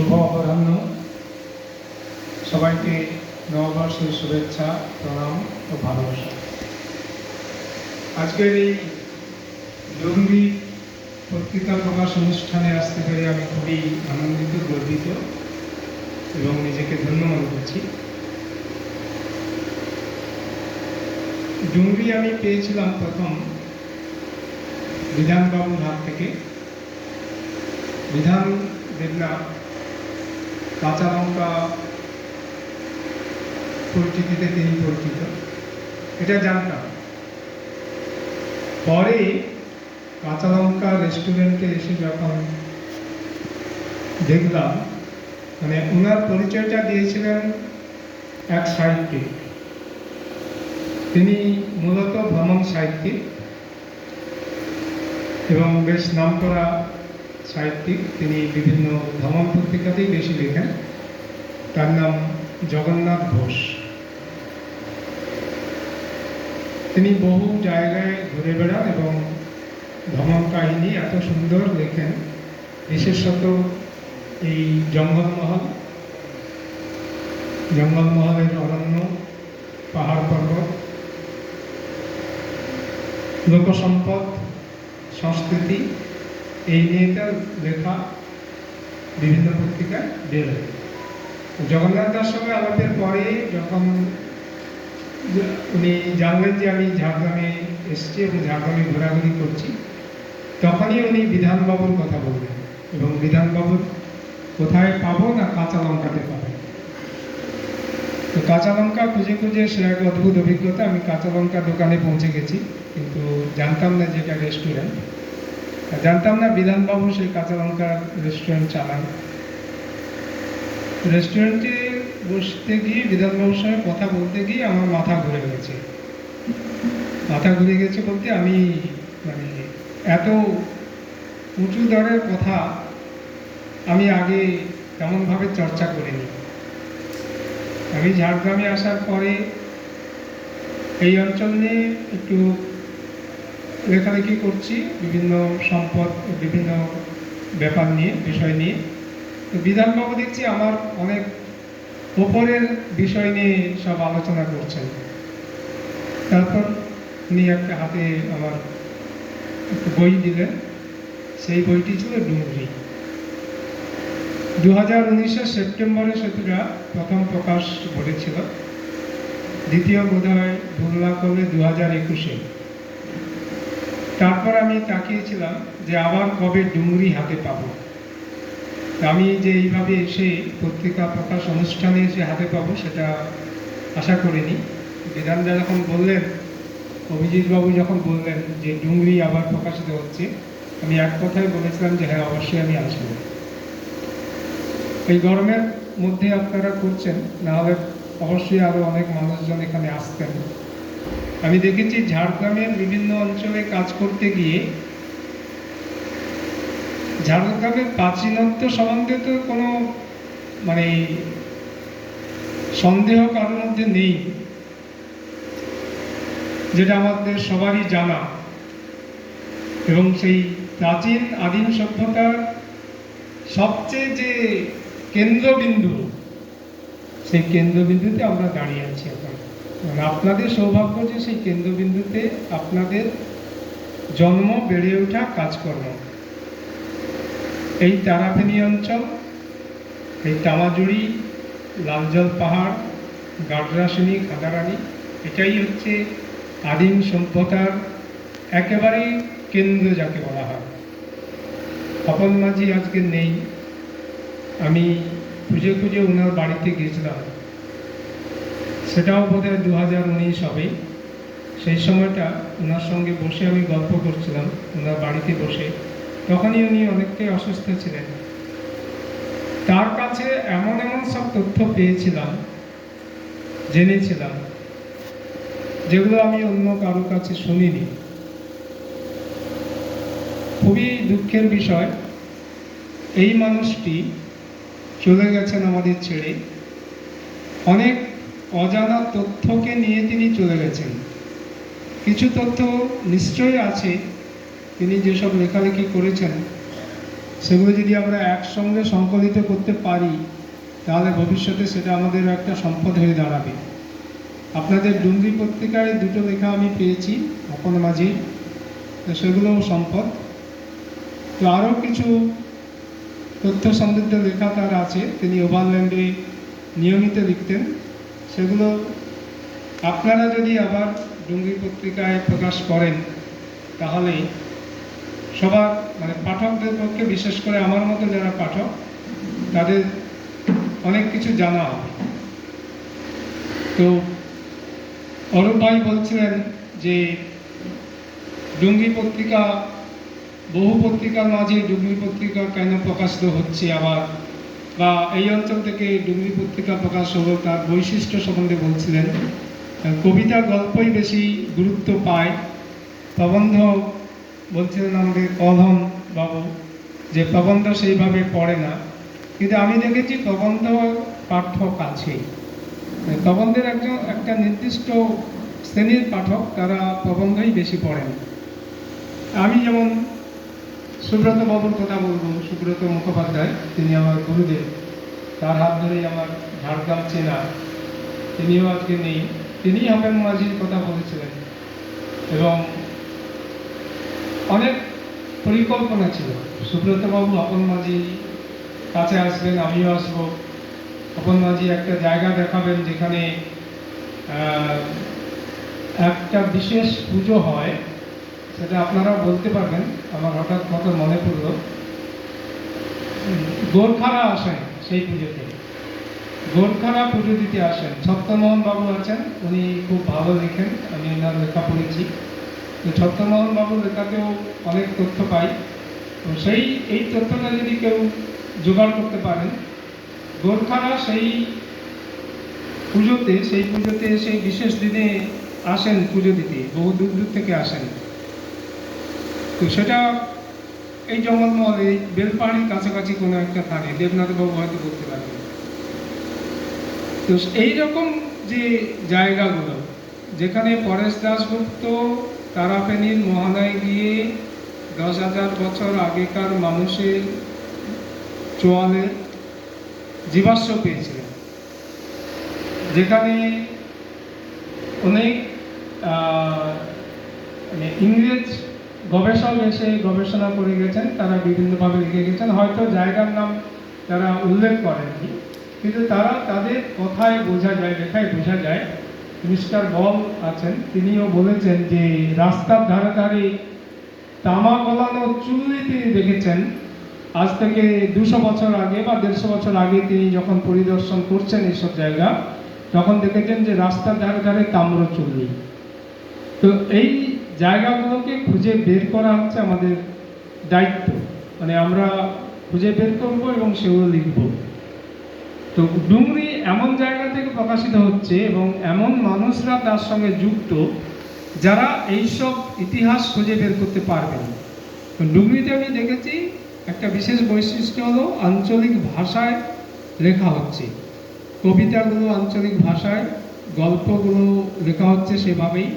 শুভ অপরাহ্ন সবাইকে নববর্ষের শুভেচ্ছা, প্রণাম ও ভালোবাসা। আজকের এই জরুরি পত্রিকা প্রকাশ অনুষ্ঠানে আসতে পেরে আমি খুবই আনন্দিত, গর্বিত এবং নিজেকে ধন্য মনে করছি। ডুংরি আমি পেয়েছিলাম প্রথম বিধানবাবুর হাত থেকে। বিধান দেবনাথ কাঁচা লঙ্কা পরিচিতিতে তিনি পরিচিত। এটা জানতাম। পরে কাঁচা লঙ্কা রেস্টুরেন্টে এসে যখন দেখলাম মানে ওনার পরিচয়টা দিয়েছিলেন এক সাহিত্যিক। তিনি মূলত ভ্রমণ সাহিত্যিক এবং বেশ নামকরা সাহিত্যিক, তিনি বিভিন্ন ভ্রমণ পত্রিকাতেই বেশি লেখেন। তার নাম জগন্নাথ ঘোষ। তিনি বহু জায়গায় ঘুরে বেড়ান এবং ভ্রমণ কাহিনী এত সুন্দর লেখেন। বিশেষত এই জঙ্গলমহল, জঙ্গলমহলের অরণ্য, পাহাড় পর্বত, লোকসম্পদ, সংস্কৃতি এই নিয়ে তার লেখা বিভিন্ন পত্রিকায় বেরোয় জগন্নাথ দার সঙ্গে আলাপের পরে যখন উনি জানলেন যে আমি ঝাড়গ্রামে এসেছি এবং ঝাড়গ্রামে ঘোরাঘুরি করছি, তখনই উনি বিধানবাবুর কথা বললেন এবং বিধানবাবুর কোথায় পাবো না কাঁচা লঙ্কাতে পাবো? তো কাঁচা লঙ্কা খুঁজে খুঁজে সে এক অদ্ভুত অভিজ্ঞতা, আমি কাঁচা লঙ্কা দোকানে পৌঁছে গেছি, কিন্তু জানতাম না যেটা রেস্টুরেন্ট জানতাম না বিধানবাবু সেই কাঁচা লঙ্কার রেস্টুরেন্ট চালান। রেস্টুরেন্টে বসতে গিয়ে বিধানবাবুর সঙ্গে কথা বলতে গিয়ে আমার মাথা ঘুরে গেছে। মাথা ঘুরে গেছে বলতে আমি মানে এত উঁচু দরের কথা আমি আগে তেমনভাবে চর্চা করিনি। আমি ঝাড়গ্রামে আসার পরে এই অঞ্চল নিয়ে একটু লেখালেখি করছি? বিভিন্ন সম্পদ, বিভিন্ন ব্যাপার নিয়ে, বিষয় নিয়ে। তো বিধানবাবু দেখছি আমার অনেক ওপরের বিষয় নিয়ে সব আলোচনা করছেন। তারপর উনি একটা হাতে আমার বই দিলেন। সেই বইটি ছিল ডুংরি দু হাজার উনিশের সেপ্টেম্বরে সেতুটা প্রথম প্রকাশ ঘটেছিল। দ্বিতীয় বোধ হয় ভুল না করলে দু হাজার একুশে। তারপর আমি তাকিয়েছিলাম যে আবার কবে ডুংরি হাতে পাবো। আমি যে এইভাবে এসে পত্রিকা প্রকাশ অনুষ্ঠানে এসে হাতে পাবো সেটা আশা করিনি। বিধানদা যখন বললেন, অভিজিৎবাবু যখন বললেন যে ডুংরি আবার প্রকাশিত হচ্ছে, আমি এক কথায় বলেছিলাম যে হ্যাঁ অবশ্যই আমি আসব। এই গরমের মধ্যে আপনারা করছেন নাহলে অবশ্যই আরও অনেক মানুষজন এখানে আসতেন। আমি দেখেছি ঝাড়গ্রামের বিভিন্ন অঞ্চলে কাজ করতে গিয়ে ঝাড়গ্রামের প্রাচীনত্ব সম্বন্ধে তো কোনো মানে সন্দেহ কারোর মধ্যে নেই, যেটা আমাদের সবারই জানা। এবং সেই প্রাচীন আদিম সভ্যতার সবচেয়ে যে কেন্দ্রবিন্দু, সেই কেন্দ্রবিন্দুতে আমরা দাঁড়িয়ে আছি এখন আপনাদের সৌভাগ্য যে সেই কেন্দ্রবিন্দুতে আপনাদের জন্ম, বেড়ে ওঠা কাজকর্ম। এই তারাফেনী অঞ্চল, এই তামাজুড়ি, লালজল পাহাড় গাডরাসিনী খাদারানি এটাই হচ্ছে আদিম সভ্যতার একেবারেই কেন্দ্র যাকে বলা হয়। অপন মাঝি আজকে নেই। আমি খুঁজে খুঁজে ওনার বাড়িতে গিয়েছিলাম সেটাও বোধ হয় দু হাজার উনিশ হবে। সেই সময়টা ওনার সঙ্গে বসে আমি গল্প করছিলাম, ওনার বাড়িতে বসে। তখনই উনি অনেকটাই অসুস্থ ছিলেন। তার কাছে এমন এমন সব তথ্য পেয়েছিলাম, জেনেছিলাম, যেগুলো আমি অন্য কারোর কাছে শুনিনি। খুবই দুঃখের বিষয়, এই মানুষটি চলে গেছেন আমাদের ছেড়ে। অনেক অজানা তথ্যকে নিয়ে তিনি চলে গেছেন। কিছু তথ্য নিশ্চয়ই আছে, তিনি যেসব লেখালেখি করেছেন, সেগুলো যদি আমরা একসঙ্গে সংকলিত করতে পারি, তাহলে ভবিষ্যতে সেটা আমাদের একটা সম্পদ হয়ে দাঁড়াবে। আপনাদের ডুঙ্গি পত্রিকায় দুটো লেখা আমি পেয়েছি অপন মাঝির তো সেগুলোও সম্পদ। তো আরও কিছু তথ্য সমৃদ্ধ লেখা তার আছে, তিনি ওভারল্যান্ডে নিয়মিত লিখতেন। সেগুলো আপনারা যদি আবার ডুঙ্গি পত্রিকায় প্রকাশ করেন, তাহলে সবার মানে পাঠকদের পক্ষে, বিশেষ করে আমার মতো যারা পাঠক, তাদের অনেক কিছু জানা হবে। তো অরূপ ভাই বলছিলেন যে ডুঙ্গি পত্রিকা, বহু পত্রিকার মাঝে ডুঙ্গি পত্রিকা কেন প্রকাশিত হচ্ছে আবার? বা এই অঞ্চল থেকে ডুঙ্গি পত্রিকা প্রকাশ হলো, তার বৈশিষ্ট্য সম্বন্ধে বলছিলেন। কবিতা গল্পই বেশি গুরুত্ব পায়। প্রবন্ধ বলছিলেন আমাদের কলহন বাবু যে প্রবন্ধ সেইভাবে পড়ে না। কিন্তু আমি দেখেছি প্রবন্ধ পাঠক আছে। প্রবন্ধের একজন, একটা নির্দিষ্ট শ্রেণির পাঠক, তারা প্রবন্ধই বেশি পড়েন। আমি যেমন সুব্রত বাবুর কথা বলব। সুব্রত মুখোপাধ্যায়, তিনি আমার গুরুদেব। তার হাত ধরেই আমার ঝাড়গ্রাম চেনা। তিনিও আজকে নেই। তিনি হবেন মাঝির কথা বলেছিলেন। এবং অনেক পরিকল্পনা ছিল। সুব্রত বাবু, আপন মাঝি কাছে আসবেন, আমিও আসব। আপন মাঝি একটা জায়গা দেখাবেন যেখানে একটা বিশেষ পুজো হয়। সেটা আপনারা বলতে পারবেন। আমার হঠাৎ মতো মনে পড়ল। গোর্খারা আসেন সেই পুজোতে। গোর্খারা পুজো দিতে আসেন। সত্যমোহন বাবু আছেন, উনি খুব ভালো লেখেন, আমি ওনার লেখা পড়েছি। তো সত্যমোহন বাবুর লেখাতেও অনেক তথ্য পাই। তো সেই, এই তথ্যটা যদি কেউ জোগাড় করতে পারেন, গোর্খারা সেই পুজোতে সেই পুজোতে সেই বিশেষ দিনে আসেন পুজো দিতে, বহু দূর দূর থেকে আসেন। তো সেটা এই জঙ্গলমহল এই বেলপাহাড়ির কাছাকাছি কোনো একটা থাকে, দেবনাথ বাবু হয়তো করতে পারবেন। তো এইরকম যে জায়গাগুলো, যেখানে পরেশ দাসগুপ্ত তারাপেনির মোহনায় গিয়ে দশ হাজার বছর আগেকার মানুষের চোয়ালে জীবাশ্ম পেয়েছিলেন, যেখানে অনেক মানে ইংরেজ গবেষক এসে গবেষণা করে গেছেন, তারা বিভিন্নভাবে লিখে গেছেন। হয়তো জায়গার নাম তারা উল্লেখ করেননি, কিন্তু তারা তাদের কথায় বোঝা যায়, লেখায় বোঝা যায়। মিস্টার বল আছেন, তিনিও বলেছেন যে রাস্তার ধারে ধারে তামা গলানো চুল্লি তিনি দেখেছেন। আজ থেকে দুশো বছর আগে বা দেড়শো বছর আগে তিনি যখন পরিদর্শন করছেন এইসব জায়গা, তখন দেখেছেন যে রাস্তার ধারে ধারে তাম্র চুল্লি তো এই জায়গাগুলোকে খুঁজে বের করা হচ্ছে আমাদের দায়িত্ব। মানে আমরা খুঁজে বের করব এবং সেগুলো লিখব। তো ডুংরি এমন জায়গা থেকে প্রকাশিত হচ্ছে এবং এমন মানুষরা তার সঙ্গে যুক্ত যারা এইসব ইতিহাস খুঁজে বের করতে পারবেন ডুংরিতে আমি দেখেছি একটা বিশেষ বৈশিষ্ট্য হলো আঞ্চলিক ভাষায় লেখা হচ্ছে। কবিতাগুলো আঞ্চলিক ভাষায়, গল্পগুলো লেখা হচ্ছে সেভাবেই।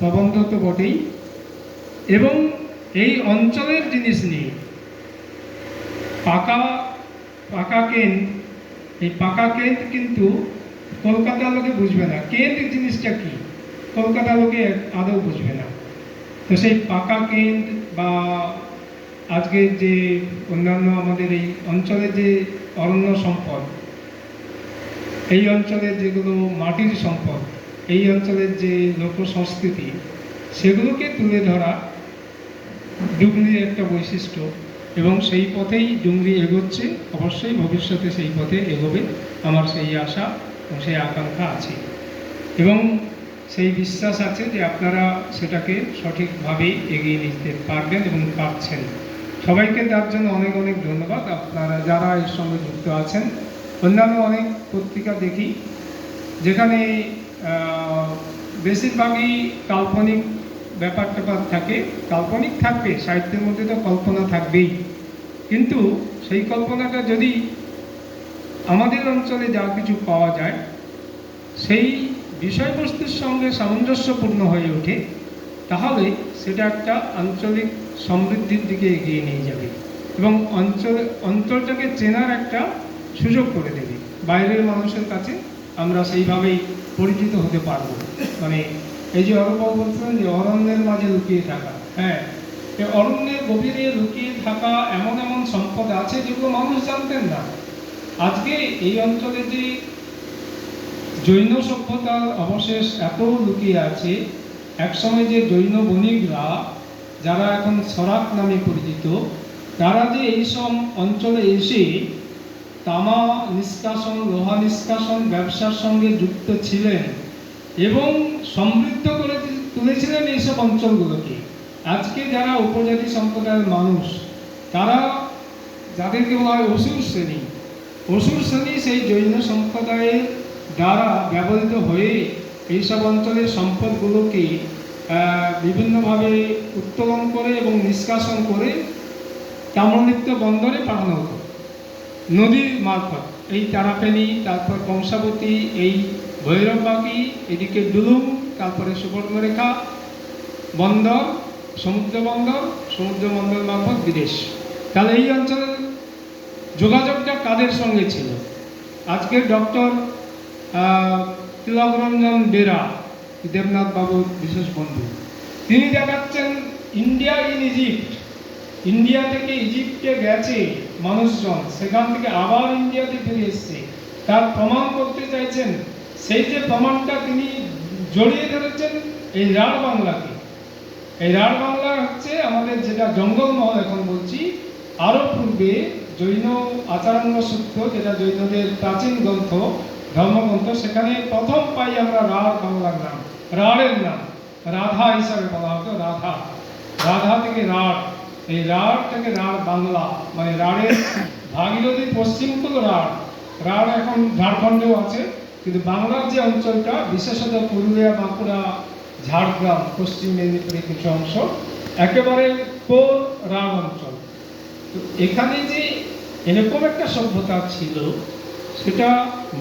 প্রবন্ধ তো বটেই। এবং এই অঞ্চলের জিনিস নিয়ে পাকা পাকা কেন্দ্র এই পাকা কেন্দ্র কিন্তু কলকাতার লোকে বুঝবে না। কেন্দ্র জিনিসটা কি? কলকাতার লোকে আদৌ বুঝবে না। তো সেই পাকা কেন্দ্র বা আজকের যে অন্যান্য আমাদের এই অঞ্চলের যে অরণ্য সম্পদ, এই অঞ্চলের যেগুলো মাটির সম্পদ এই অঞ্চলের যে লোক সংস্কৃতি সেগুলোকে তুলে ধরা ডুগরির একটা বৈশিষ্ট্য এবং সেই পথেই ডুংরি এগোচ্ছে। অবশ্যই ভবিষ্যতে সেই পথে এগোবে। আমার সেই আশা এবং সেই আকাঙ্ক্ষা আছে। এবং সেই বিশ্বাস আছে যে আপনারা সেটাকে সঠিকভাবে এগিয়ে নিতে পারবেন এবং পারছেন। সবাইকে তার জন্য অনেক অনেক ধন্যবাদ। আপনারা যারা এর সঙ্গে যুক্ত আছেন, অন্যান্য অনেক পত্রিকা দেখি, যেখানে বেশিরভাগই কাল্পনিক ব্যাপার ট্যাপার থাকে। কাল্পনিক থাকবে, সাহিত্যের মধ্যে তো কল্পনা থাকবেই। কিন্তু সেই কল্পনাটা যদি আমাদের অঞ্চলে যা কিছু পাওয়া যায়, সেই বিষয়বস্তুর সঙ্গে সামঞ্জস্যপূর্ণ হয়ে ওঠে, তাহলে সেটা একটা আঞ্চলিক সমৃদ্ধির দিকে এগিয়ে নিয়ে যাবে এবং অঞ্চল অঞ্চলটাকে চেনার একটা সুযোগ করে দেবে। বাইরের মানুষের কাছে আমরা সেইভাবেই পরিচিত হতে পারব। মানে এই যে অরূপবাবু বলছিলেন যে অরণ্যের মাঝে লুকিয়ে থাকা হ্যাঁ? অরণ্যের গভীরে লুকিয়ে থাকা এমন এমন সম্পদ আছে যেগুলো মানুষ জানতেন না। আজকে এই অঞ্চলে যে জৈন সভ্যতার অবশেষ এত লুকিয়ে আছে, একসময় যে জৈন বণিকরা, যারা এখন সরাক নামে পরিচিত, তারা যে এইসব অঞ্চলে এসে তামা নিষ্কাশন, লোহা নিষ্কাশন, ব্যবসার সঙ্গে যুক্ত ছিলেন এবং সমৃদ্ধ করে তুলেছিলেন এইসব অঞ্চলগুলোকে। আজকে যারা উপজাতি সম্প্রদায়ের মানুষ, তারা যাদেরকে বলা হয় অসুর শ্রেণি অসুর শ্রেণি সেই জৈন সম্প্রদায়ের দ্বারা ব্যবহৃত হয়ে এইসব অঞ্চলের সম্পদগুলোকে বিভিন্নভাবে উত্তোলন করে এবং নিষ্কাশন করে তাম্রলিপ্ত বন্দরে পাঠানো হতো। নদীর মারফত। এই তারাপেনি তারপর কংসাবতী, এই ভৈরববাগি, এদিকে ডুলুম তারপরে সুবর্ণরেখা, বন্দর সমুদ্র বন্দর সমুদ্র বন্দর মারফত বিদেশ। তাহলে এই অঞ্চলের যোগাযোগটা কাদের সঙ্গে ছিল? আজকের ডক্টর তিলকরঞ্জন বেরা, দেবনাথ বাবুর বিশেষ বন্ধু। তিনি দেখাচ্ছেন ইন্ডিয়া ইন ইজিপ্ট। ইন্ডিয়া থেকে ইজিপ্টে গেছে। মানুষজন সেখান থেকে আবার ইন্ডিয়াতে ফিরে এসছে। তার প্রমাণ করতে চাইছেন, সেই যে প্রমাণটা তিনি জড়িয়ে ধরেছেন এই রাঢ় বাংলাকে। এই রাঢ় বাংলা হচ্ছে আমাদের যেটা জঙ্গলমহল এখন বলছি, আরও পূর্বে জৈন আচারাঙ্গ সূত্র, যেটা জৈনদের প্রাচীন গ্রন্থ, ধর্মগ্রন্থ, সেখানে প্রথম পাই আমরা রাঢ় বাংলার নাম, রাঢ়ের নাম, রাধা হিসাবে বলা হতো, রাধা। রাধা থেকে রাঢ়। এই রাঢ় থেকে রাঢ় বাংলা মানে রাঢ়ের ভাগীরথী পশ্চিম হলো রাঢ়। রাঢ় এখন ঝাড়খণ্ডেও আছে, কিন্তু বাংলার যে অঞ্চলটা, বিশেষত পুরুলিয়া, বাঁকুড়া, ঝাড়গ্রাম, পশ্চিম মেদিনীপুরের কিছু অংশ, একেবারে কোর রাঢ় অঞ্চল। তো এখানে যে এরকম একটা সভ্যতা ছিল, সেটা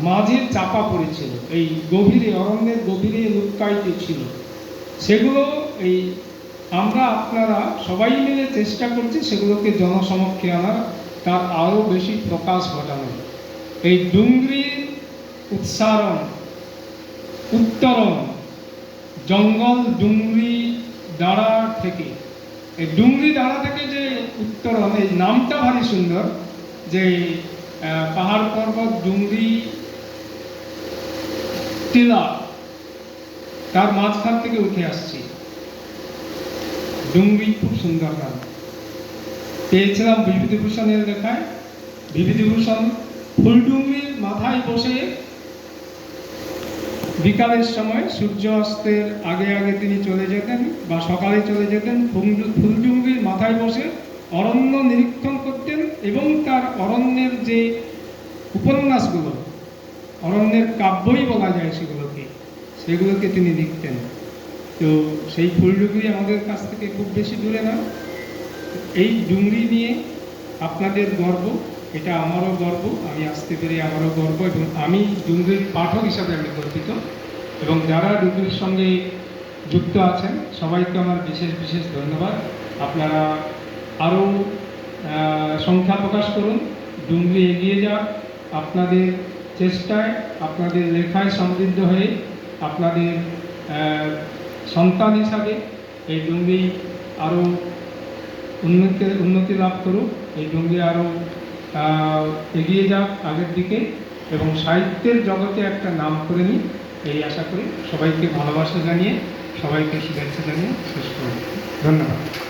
মাঝে চাপা পড়েছিল। এই গভীরে, অরণ্যের গভীরে লুক্কায়িত ছিল। সেগুলো এই আমরা আপনারা সবাই মিলে চেষ্টা করছি সেগুলোকে জনসমক্ষে আনার, তার আরও বেশি প্রকাশ ঘটানো এই ডুংরির উচ্চারণ, উত্তরণ, জঙ্গল ডুংরি দাঁড়া থেকে। এই ডুংরি দাঁড়া থেকে যে উত্তরণ, এই নামটা ভারী সুন্দর, যে পাহাড় পর্বত, ডুংরি, টিলা, তার মাঝখান থেকে উঠে আসছি। ডুংরি খুব সুন্দর নাম পেয়েছিলাম বিভূতিভূষণের লেখায়। বিভূতিভূষণ ফুলডুংরির মাথায় বসে বিকালের সময় সূর্য অস্তের আগে আগে তিনি চলে যেতেন বা সকালে চলে যেতেন। ফুল- ফুলডুংরির মাথায় বসে অরণ্য নিরীক্ষণ করতেন এবং তার অরণ্যের যে উপন্যাসগুলো, অরণ্যের কাব্যই বলা যায় সেগুলোকে সেগুলোকে তিনি লিখতেন। তো সেই ফুলডুংরি আমাদের কাছ থেকে খুব বেশি দূরে না এই ডুংরি নিয়ে আপনাদের গর্ব, এটা আমারও গর্ব, আমি আসতে পেরে আমারও গর্ব এবং আমি ডুংরির পাঠক হিসাবে আমি গর্বিত এবং যারা ডুংরির সঙ্গে যুক্ত আছেন, সবাইকে আমার বিশেষ বিশেষ ধন্যবাদ। আপনারা আরও সংখ্যা প্রকাশ করুন। ডুংরি এগিয়ে যাক। আপনাদের চেষ্টায়, আপনাদের লেখায় সমৃদ্ধ হয়ে, আপনাদের সন্তান হিসাবে এই জঙ্গি আরও উন্নতি উন্নতি লাভ করুক, এই ডুঙ্গি আরও এগিয়ে যাক আগের দিকে এবং সাহিত্যের জগতে একটা নাম করে নিই এই আশা করি সবাইকে ভালোবাসা জানিয়ে, সবাইকে শুভেচ্ছা জানিয়ে শেষ করব ধন্যবাদ।